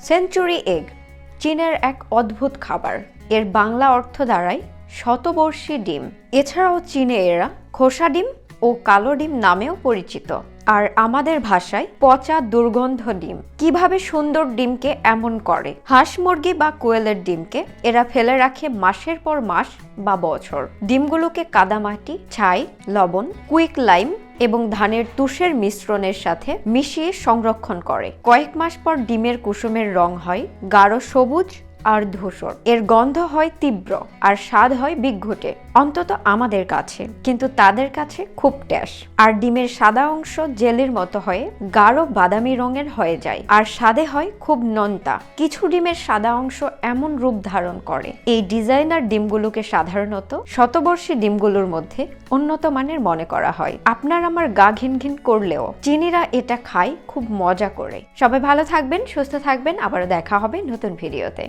Century egg, চীনের এক অদ্ভুত খাবার। এর বাংলা অর্থ দাঁড়ায় শতবর্ষী ডিম। এছাড়াও চীনে এরা খোসা ডিম ও কালো ডিম নামেও পরিচিত। আর আমাদের ভাষায় পচা দুর্গন্ধ ডিম। কীভাবে সুন্দর ডিমকে এমন করে? হাঁস মুরগি বা কোয়েলের ডিমকে এরা ফেলে রাখে মাসের পর মাস বা বছর। ডিমগুলোকে কাদামাটি, ছাই, লবণ, কুইক লাইম এবং ধানের তুষের মিশ্রণের সাথে মিশিয়ে সংরক্ষণ করে। কয়েক মাস পর ডিমের কুসুমের রং হয় গাঢ় সবুজ আর ধূসর। এর গন্ধ হয় তীব্র, আর স্বাদ হয় বিঘ্ঘটে অন্তত আমাদের কাছে, কিন্তু তাদের কাছে খুব ট্যাস। আর ডিমের সাদা অংশ জেলের মতো হয়ে গাঢ় বাদামি রঙের হয়ে যায়, আর স্বাদে হয় খুব নন্তা। কিছু ডিমের সাদা অংশ এমন রূপ ধারণ করে। এই ডিজাইনার ডিমগুলোকে সাধারণত শতবর্ষী ডিমগুলোর মধ্যে উন্নত মানের মনে করা হয়। আপনার আমার গা ঘিন ঘিন করলেও চিনিরা এটা খায় খুব মজা করে। সবাই ভালো থাকবেন, সুস্থ থাকবেন আবার দেখা হবে নতুন ভিডিওতে।